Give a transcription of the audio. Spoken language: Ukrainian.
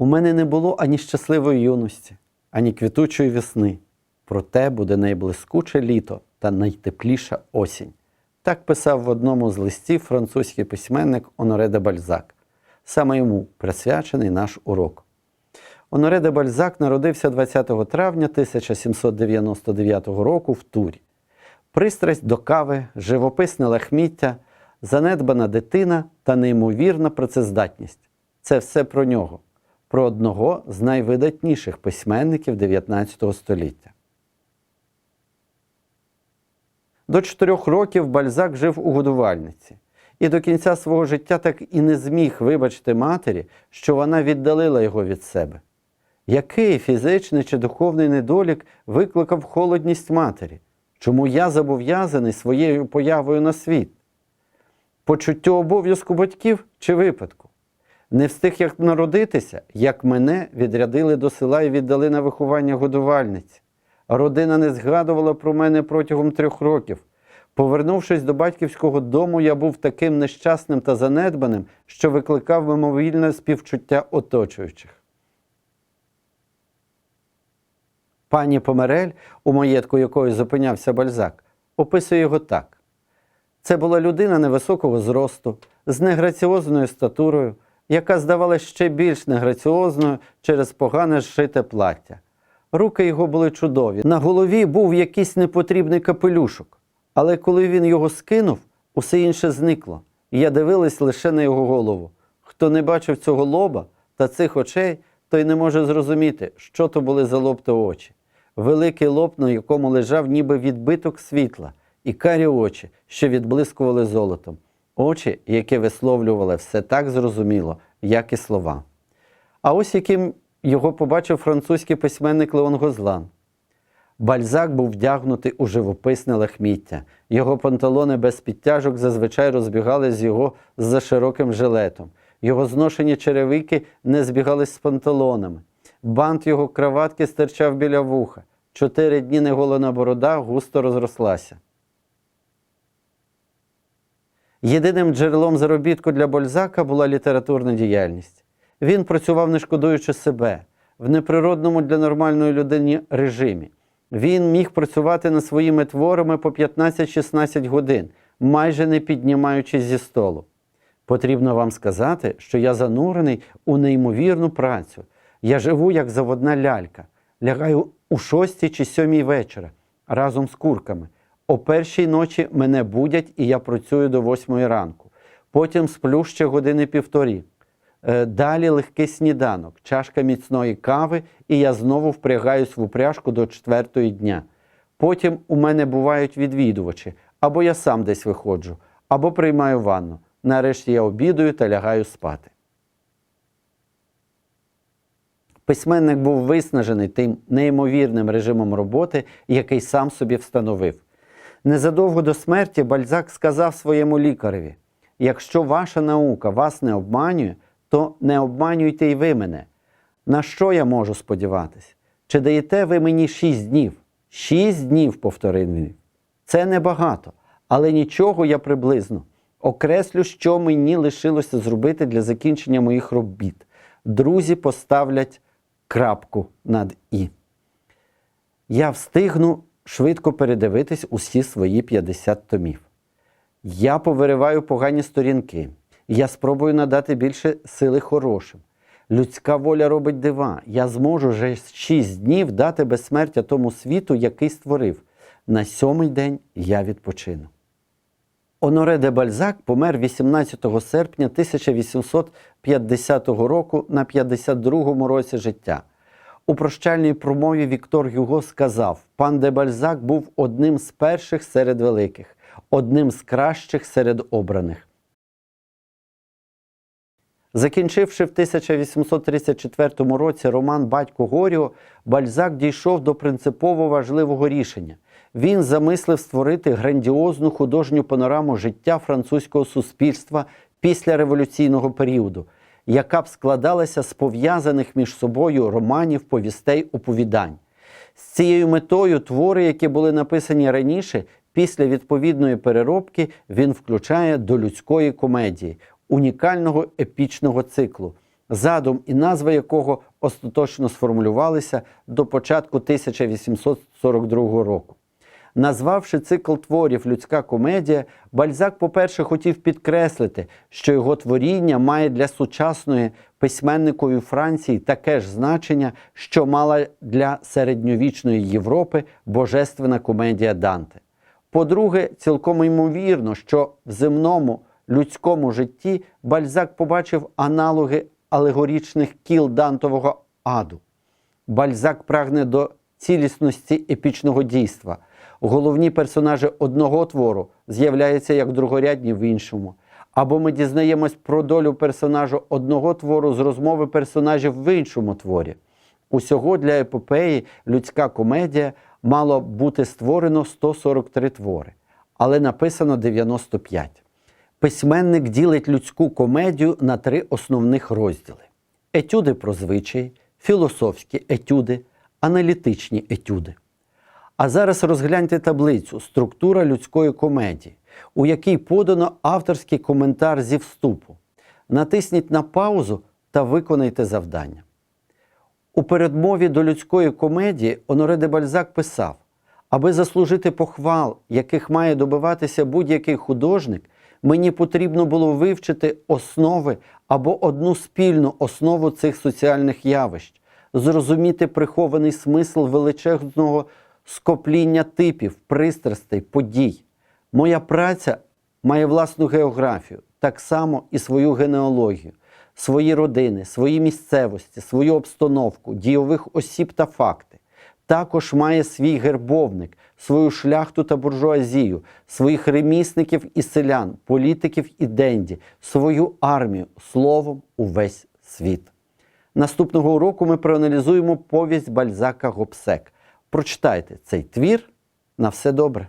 У мене не було ані щасливої юності, ані квітучої весни. Проте буде найблискуче літо та найтепліша осінь. Так писав в одному з листів французький письменник Оноре де Бальзак. Саме йому присвячений наш урок. Оноре де Бальзак народився 20 травня 1799 року в Турі. Пристрасть до кави, живописне лахміття, занедбана дитина та неймовірна працездатність це все про нього, про одного з найвидатніших письменників 19 століття. До чотирьох років Бальзак жив у годувальниці, і до кінця свого життя так і не зміг вибачити матері, що вона віддалила його від себе. Який фізичний чи духовний недолік викликав холодність матері? Чому я зобов'язаний своєю появою на світ? Почуттю обов'язку батьків чи випадку? Не встиг як народитися, як мене відрядили до села і віддали на виховання годувальниці. Родина не згадувала про мене протягом трьох років. Повернувшись до батьківського дому, я був таким нещасним та занедбаним, що викликав мимовільне співчуття оточуючих. Пані Померель, у маєтку якої зупинявся Бальзак, описує його так. Це була людина невисокого зросту, з неграціозною статурою, яка здавалася ще більш неграціозною через погане зшите плаття. Руки його були чудові. На голові був якийсь непотрібний капелюшок, але коли він його скинув, усе інше зникло. Я дивилась лише на його голову. Хто не бачив цього лоба та цих очей, той не може зрозуміти, що то були за лоб та очі. Великий лоб, на якому лежав ніби відбиток світла, і карі очі, що відблискували золотом. Очі, які висловлювали все так зрозуміло, як і слова. А ось яким його побачив французький письменник Леон Гозлан. Бальзак був вдягнутий у живописне лахміття. Його панталони без підтяжок зазвичай розбігали з його за широким жилетом. Його зношені черевики не збігались з панталонами. Бант його краватки стирчав біля вуха. Чотири дні неголена борода густо розрослася. Єдиним джерелом заробітку для Бальзака була літературна діяльність. Він працював не шкодуючи себе в неприродному для нормальної людини режимі. Він міг працювати над своїми творами по 15-16 годин, майже не піднімаючись зі столу. Потрібно вам сказати, що я занурений у неймовірну працю. Я живу як заводна лялька, лягаю у шостій чи сьомій вечора разом з курками. О першій ночі мене будять і я працюю до восьмої ранку. Потім сплю ще години півторі. Е, Далі легкий сніданок, чашка міцної кави, і я знову впрягаюсь в упряжку до четвертої дня. Потім у мене бувають відвідувачі, або я сам десь виходжу, або приймаю ванну. Нарешті я обідаю та лягаю спати. Письменник був виснажений тим неймовірним режимом роботи, який сам собі встановив. Незадовго до смерті Бальзак сказав своєму лікареві: якщо ваша наука вас не обманює, то не обманюйте й ви мене. На що я можу сподіватись? Чи даєте ви мені шість днів? Шість днів, повторив він. Це небагато, але нічого я приблизно. Окреслю, що мені лишилося зробити для закінчення моїх робіт. Друзі поставлять крапку над І. Я встигну швидко передивитись усі свої 50 томів. Я повириваю погані сторінки. Я спробую надати більше сили хорошим. Людська воля робить дива. Я зможу вже 6 днів дати безсмертя тому світу, який створив. На сьомий день я відпочину. Оноре де Бальзак помер 18 серпня 1850 року на 52-му році життя. У прощальній промові Віктор Юго сказав: пан де Бальзак був одним з перших серед великих, одним з кращих серед обраних. Закінчивши в 1834 році роман Батько Горіо, Бальзак дійшов до принципово важливого рішення. Він замислив створити грандіозну художню панораму життя французького суспільства після революційного періоду, яка б складалася з пов'язаних між собою романів, повістей, оповідань. З цією метою твори, які були написані раніше, після відповідної переробки він включає до людської комедії, унікального епічного циклу. задум і назва якого остаточно сформулювалися до початку 1842 року. Назвавши цикл творів Людська комедія, Бальзак, по-перше, хотів підкреслити, що його творіння має для сучасної письменникові Франції таке ж значення, що мала для середньовічної Європи божественна комедія Данте. По-друге, цілком ймовірно, що в земному людському житті Бальзак побачив аналоги алегорічних кіл Дантового аду. Бальзак прагне до цілісності епічного дійства. Головні персонажі одного твору з'являються як другорядні в іншому. Або ми дізнаємось про долю персонажу одного твору з розмови персонажів в іншому творі. Усього для епопеї людська комедія мало бути створено 143 твори, але написано 95. Письменник ділить людську комедію на три основних розділи: етюди про звичаї, філософські етюди, аналітичні етюди. А зараз розгляньте таблицю Структура людської комедії, у якій подано авторський коментар зі вступу. Натисніть на паузу та виконайте завдання. У передмові до людської комедії Оноре де Бальзак писав: аби заслужити похвал, яких має добиватися будь-який художник, мені потрібно було вивчити основи або одну спільну основу цих соціальних явищ, зрозуміти прихований смисл величезного скопління типів, пристрастей, подій. Моя праця має власну географію, так само і свою генеалогію, свої родини, свої місцевості, свою обстановку, дійових осіб та факти. Також має свій гербовник, свою шляхту та буржуазію, своїх ремісників і селян, політиків і денді, свою армію, словом, увесь світ. Наступного уроку ми проаналізуємо повість Бальзака Гобсек. Прочитайте цей твір на все добре.